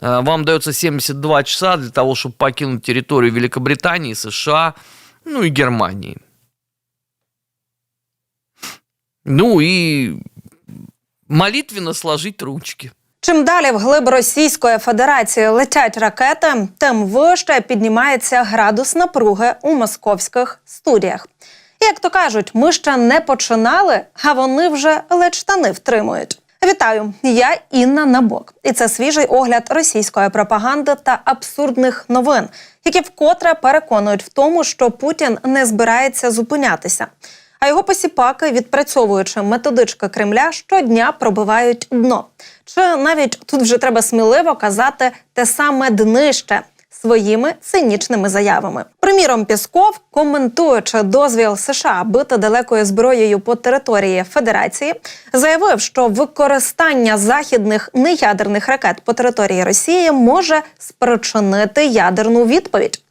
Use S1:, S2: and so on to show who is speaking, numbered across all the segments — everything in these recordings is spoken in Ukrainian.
S1: Э, Вам дается 72 часа для того, чтобы покинуть территорию Великобритании, США, ну и Германии. Ну и молитвенно сложить ручки.
S2: Чим далі вглиб Російської Федерації летять ракети, тим вище піднімається градус напруги у московських студіях. Як то кажуть, ми ще не починали, а вони вже ледь штани втримують. Вітаю, я Інна Набок, і це свіжий огляд російської пропаганди та абсурдних новин, які вкотре переконують в тому, що Путін не збирається зупинятися. А його посіпаки, відпрацьовуючи методички Кремля, щодня пробивають дно. Чи навіть тут вже треба сміливо казати те саме днище своїми цинічними заявами. Приміром, Пісков, коментуючи дозвіл США бити далекою зброєю по території Федерації, заявив, що використання західних неядерних ракет по території Росії може спричинити ядерну відповідь.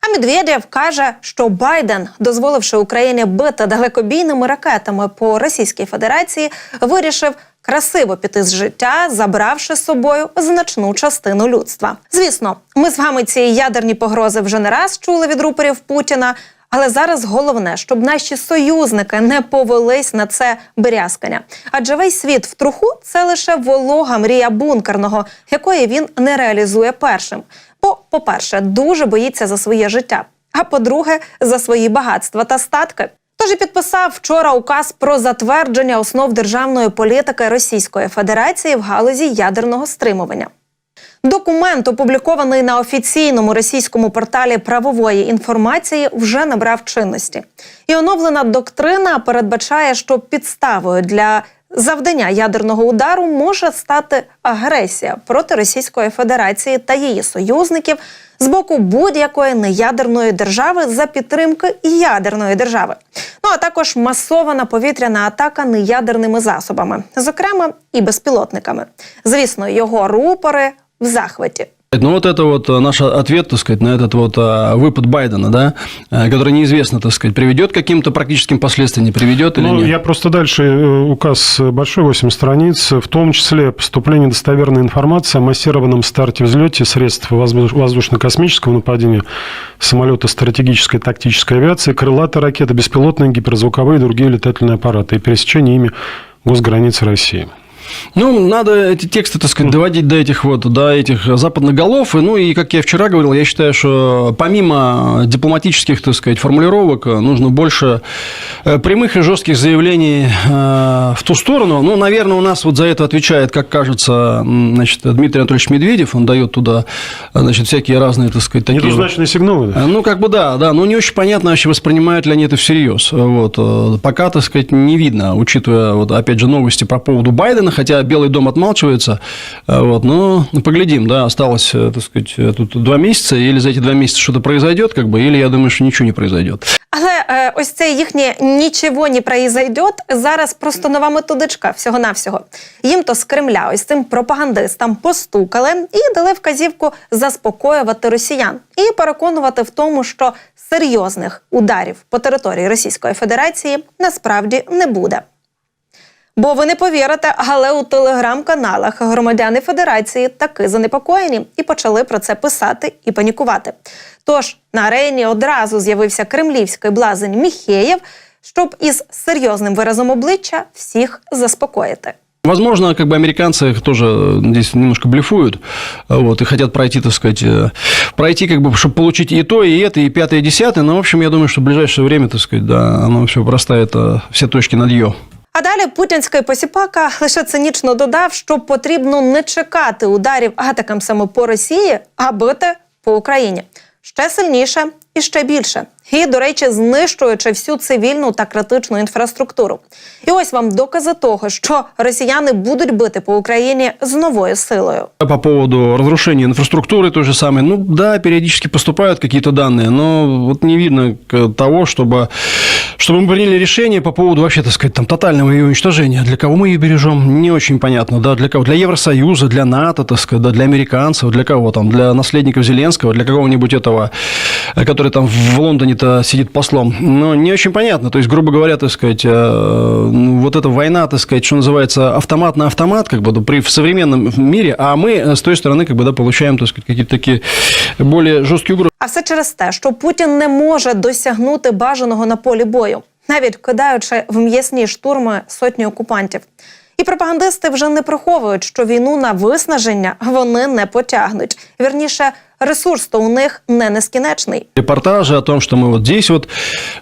S2: А Медведєв каже, що Байден, дозволивши Україні бити далекобійними ракетами по Російській Федерації, вирішив красиво піти з життя, забравши з собою значну частину людства. Звісно, ми з вами ці ядерні погрози вже не раз чули від рупорів Путіна. Але зараз головне, щоб наші союзники не повелись на це брязкання. Адже весь світ в труху це лише волога мрія бункерного, якої він не реалізує першим. Бо, по-перше, дуже боїться за своє життя. А по-друге, за свої багатства та статки. Тож і підписав вчора указ про затвердження основ державної політики Російської Федерації в галузі ядерного стримування. Документ, опублікований на офіційному російському порталі правової інформації, вже набрав чинності. І оновлена доктрина передбачає, що підставою для завдання ядерного удару може стати агресія проти Російської Федерації та її союзників з боку будь-якої неядерної держави за підтримки ядерної держави. Ну а також масована повітряна атака неядерними засобами, зокрема і безпілотниками. Звісно, його рупори в захваті.
S3: Ну вот это вот э, наш ответ, так сказать, на этот вот э, выпад Байдена, да, э, который неизвестно, так сказать, приведет к каким-то практическим последствиям, не приведет или
S4: Ну,
S3: нет.
S4: я просто дальше э, указ большой, 8 страниц, в том числе поступление достоверной информации о массированном старте взлете средств воздуш- воздушно-космического нападения самолета стратегической тактической авиации, крылатые ракеты, беспилотные, гиперзвуковые и другие летательные аппараты и пересечение ими госграниц России.
S3: Ну, надо эти тексты, так сказать, доводить до этих вот, до этих западных голов. И, ну, и, как я вчера говорил, я считаю, что помимо дипломатических, так сказать, формулировок, нужно больше э, прямых и жестких заявлений э, в ту сторону. Ну, наверное, у нас вот за это отвечает, как кажется, значит, Дмитрий Анатольевич Медведев. Он дает туда, значит, всякие разные, так сказать, такие...
S4: Недвузначные сигналы. да?
S3: Ну, как бы да, да, но не очень понятно вообще, воспринимают ли они это всерьез. Вот. э, Пока, так сказать, не видно, учитывая, вот, опять же, новости по поводу Байдена, хотя Белый дом отмалчивается. Э, Вот, но ну, поглядим, да, осталось, э, так сказать, э, тут два месяца, или за эти два месяца что-то произойдет, как бы, или я думаю, что ничего не произойдет.
S2: Але е, ось це їхнє нічого не произойдет зараз просто нова методичка всього-навсього. Їм то з Кремля, ось цим пропагандистам постукали і дали вказівку заспокоювати росіян і переконувати в тому, що серйозних ударів по території Російської Федерації насправді не буде. Бо ви не повірите, але у телеграм-каналах громадяни Федерації таки занепокоєні і почали про це писати і панікувати. Тож на арені одразу з'явився кремлівський блазень Міхеєв, щоб із серйозним виразом обличчя всіх заспокоїти.
S3: Возможно, как бы американцы их тоже здесь немножко блефуют, вот, и хотят пройти, так сказать, э, пройти, как бы, чтобы получить и то, и это, и пятое, и десятое. Но, в общем, я думаю, что в ближайшее время, так сказать, да, оно все простает э, все точки над «ё».
S2: А далі путінський посіпака лише цинічно додав, що потрібно не чекати ударів атакам саме по Росії, а бити по Україні ще сильніше і ще більше. І, до речі, знищуючи всю цивільну та критичну інфраструктуру. І ось вам докази того, що росіяни будуть бити по Україні з новою силою.
S3: По поводу разрушения инфраструктуры той же самой, ну да, периодически поступают какие-то данные, но вот не видно к- того, чтобы чтобы мы приняли решение по поводу вообще, так сказать, там, тотального ее уничтожения. Для кого мы ее бережем, не очень понятно, да, для кого? Для Евросоюза, для НАТО, так сказать, да, для американцев, для кого там, для наследников Зеленского, для какого-нибудь этого, э, который там в Лондоне-то сидит послом. Но не очень понятно, то есть, грубо говоря, так сказать, э, ну, вот эта война, так сказать, что называется, автомат на автомат, как бы, да, при, в современном мире, а мы э, с той стороны, как бы, да, получаем, так сказать, какие-то такие более жесткие угрозы.
S2: А все через те, що Путін не може досягнути бажаного на полі бою, навіть кидаючи в м'ясні штурми сотні окупантів. І пропагандисти вже не приховують, що війну на виснаження вони не потягнуть. Вірніше, ресурс то у них не нескінчений.
S3: репортажи о том, что мы вот здесь вот,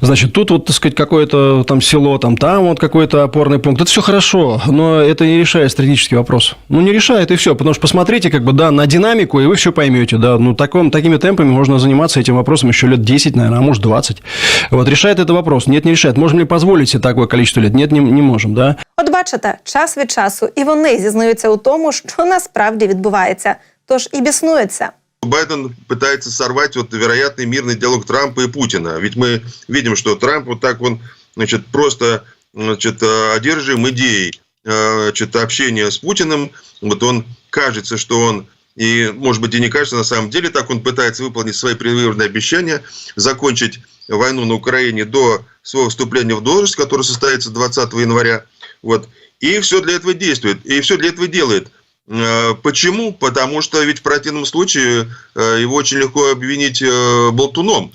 S3: значит, тут вот, так сказать, какое-то там село, там, там вот какой-то опорный пункт. Это все хорошо, но это не решает стратегический вопрос. Ну, не решает, и все. Потому что посмотрите, как бы, да, на динамику, и вы все поймете, да. Ну, таком, такими темпами можно заниматься этим вопросом еще лет 10, наверное, а может 20. Вот, решает это вопрос? Нет, не решает. Можем ли позволить себе такое количество лет? Нет, не, не можем, да.
S2: От бачите, час від часу і вони зізнаються у тому, що насправді відбувається, тож і біснуються.
S5: Байден пытается сорвать вот вероятный мирный диалог Трампа и Путина. Ведь мы видим, что Трамп вот так он, значит, просто значит, э, одержим идеей э, значит, общения с Путиным. Вот он кажется, что он и, может быть, и не кажется, на самом деле так он пытается выполнить свои предвыборные обещания, закончить войну на Украине до своего вступления в должность, которое состоится 20 января. Вот. И все для этого действует. И все для этого делает. Э, Почему? Потому что ведь в противном случае э, его очень легко обвинить э, болтуном.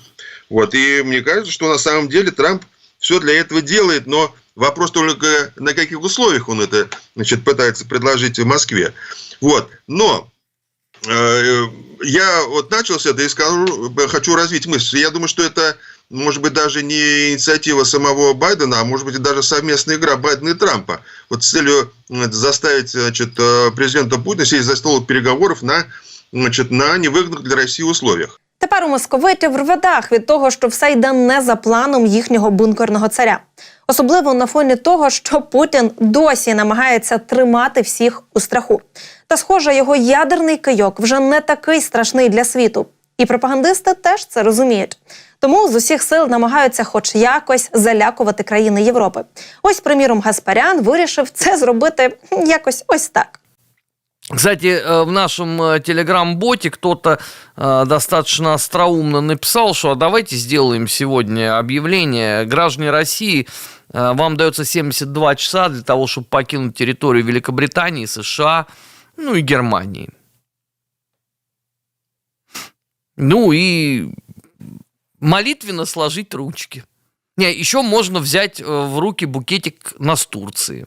S5: Вот. И мне кажется, что на самом деле Трамп все для этого делает, но вопрос только на каких условиях он это значит, пытается предложить в Москве. Вот. Но я вот начал с этого и скажу, хочу развить мысль. Я думаю, что это может быть даже не инициатива самого Байдена, а может быть и даже совместная игра Байдена и Трампа. Вот с целью м, заставить значит, э, президента Путина сесть за стол переговоров на, значит, на невыгодных для России условиях.
S2: Тепер у московитів рве дах від того, що все йде не за планом їхнього бункерного царя. Особливо на фоні того, що Путін досі намагається тримати всіх у страху. Та, схоже, його ядерний кийок вже не такий страшний для світу. І пропагандисти теж це розуміють. Тому з усіх сил намагаються хоч якось залякувати країни Європи. Ось, приміром, Гаспарян вирішив це зробити якось ось так.
S1: Кстати, э, в нашем э, телеграм-боте кто-то э, достаточно остроумно написал, что «А давайте сделаем сегодня объявление. Граждане России, э, вам дается 72 часа для того, чтобы покинуть территорию Великобритании, США, ну и Германии. Ну и молитвенно сложить ручки. Не, еще можно взять э, в руки букетик нас Турции.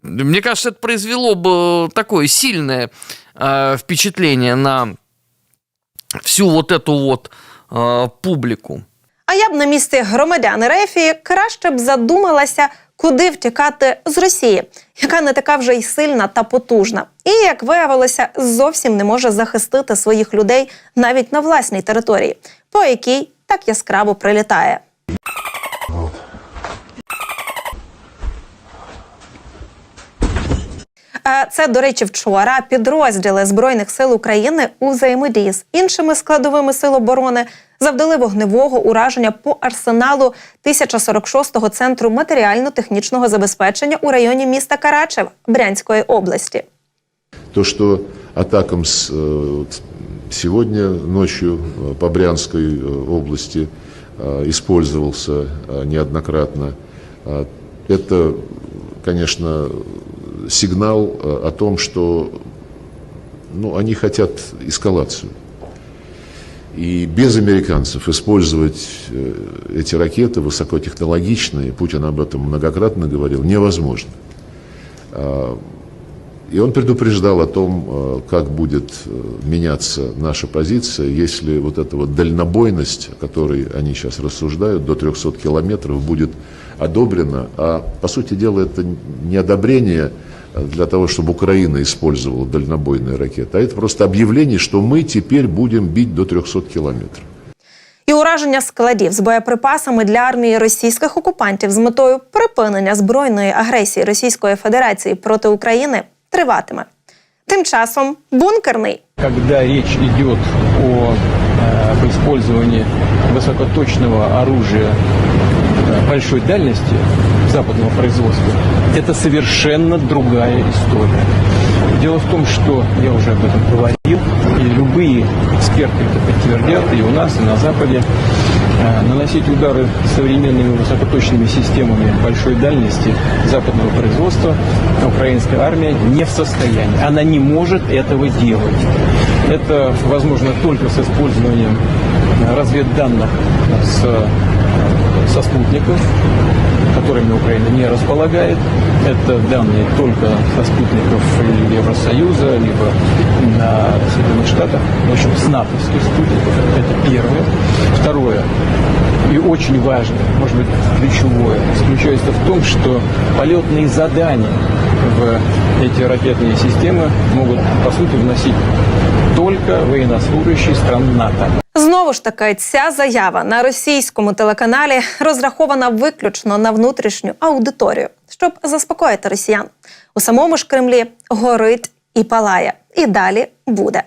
S1: Мне кажется, это произвело бы такое сильное э, впечатление на всю вот эту вот э, публику.
S2: А я б на місці громадян Рефії краще б задумалася, куди втікати з Росії, яка не така вже й сильна та потужна, і як виявилося, зовсім не може захистити своїх людей навіть на власній території, по якій так яскраво прилітає. Це, до речі, вчора підрозділи Збройних сил України у взаємодії з іншими складовими сил оборони завдали вогневого ураження по арсеналу 1046-го центру матеріально-технічного забезпечення у районі міста Карачев Брянської області.
S6: То, что атакам с, э, вот сегодня ночью э, по Брянской э, области э, использовался э, неоднократно, э, это, конечно, сигнал э, о том, что ну, они хотят эскалацию. И без американцев использовать э, эти ракеты высокотехнологичные, Путин об этом многократно говорил, невозможно. А, И он предупреждал о том, э, как будет э, меняться наша позиция, если вот эта вот дальнобойность, о которой они сейчас рассуждают, до 300 километров будет одобрена. А по сути дела это не одобрение для того, чтобы Украина использовала дальнобойные ракеты, а это просто объявление, что мы теперь будем бить до 300 километров.
S2: І ураження складів з боєприпасами для армії російських окупантів з метою припинення збройної агресії Російської Федерації проти України триватиме. Тим часом бункерний
S7: когда речь идет о, э, об использовании высокоточного оружия э, большой дальности западного производства, это совершенно другая история. Дело в том, что я уже об этом говорил, и любые эксперты это подтвердят, и у нас, и на Западе, э, Наносить удары современными высокоточными системами большой дальности западного производства украинская армия не в состоянии. Она не может этого делать. Это возможно только с использованием э, разведданных с, со спутников, которыми Украина не располагает. Это данные только со спутников Евросоюза, либо на Соединенных Штатах, в общем, с натовских спутников. Это первое. Второе, и очень важное, может быть, ключевое, заключается в том, что полетные задания в эти ракетные системы могут, по сути, вносить только военнослужащие стран НАТО.
S2: Знову ж таки, ця заява на російському телеканалі розрахована виключно на внутрішню аудиторію, щоб заспокоїти росіян. У самому ж Кремлі горить і палає, і далі буде.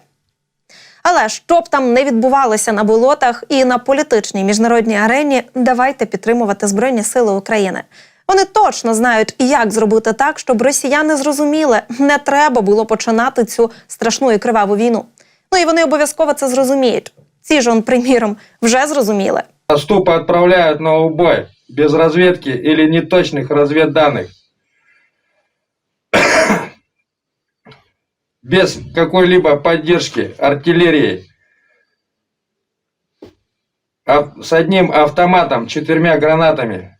S2: Але щоб там не відбувалося на болотах і на політичній міжнародній арені, давайте підтримувати Збройні Сили України. Вони точно знають, як зробити так, щоб росіяни зрозуміли, не треба було починати цю страшну і криваву війну. Ну і вони обов'язково це зрозуміють. Ці ж он, приміром, вже зрозуміли.
S8: Ступы отправляют на убой без разведки или неточных разведданных. Без какой-либо поддержки артиллерии. А С одним автоматом, четырьмя гранатами.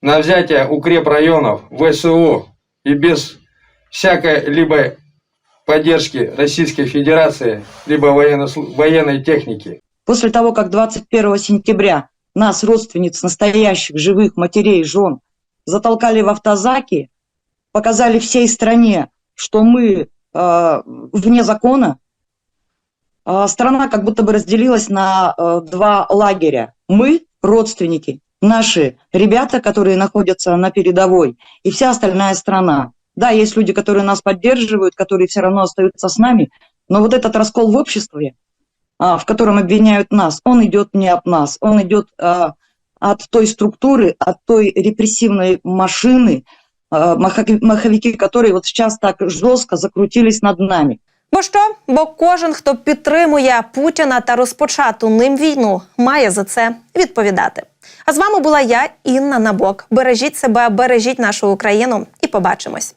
S8: На взятие укрепрайонов, ВСУ и без всякой либо поддержки Российской Федерации, либо военно- военной техники.
S9: После того, как 21 сентября нас, родственниц настоящих живых матерей, жен, затолкали в автозаки, показали всей стране, что мы э, вне закона, э, страна как будто бы разделилась на э, два лагеря. Мы, родственники, наши ребята, которые находятся на передовой, и вся остальная страна. Да, есть люди, которые нас поддерживают, которые все равно остаются с нами, но вот этот раскол в обществе, а, в котором обвиняют нас, он идет не от нас, он идет а, от той структуры, от той репрессивной машины, а, махаки- маховики которой вот сейчас так жестко закрутились над нами.
S2: Бо що? Бо кожен, хто підтримує Путіна та розпочату ним війну, має за це відповідати. А з вами була я, Інна Набок. Бережіть себе, бережіть нашу Україну і побачимось.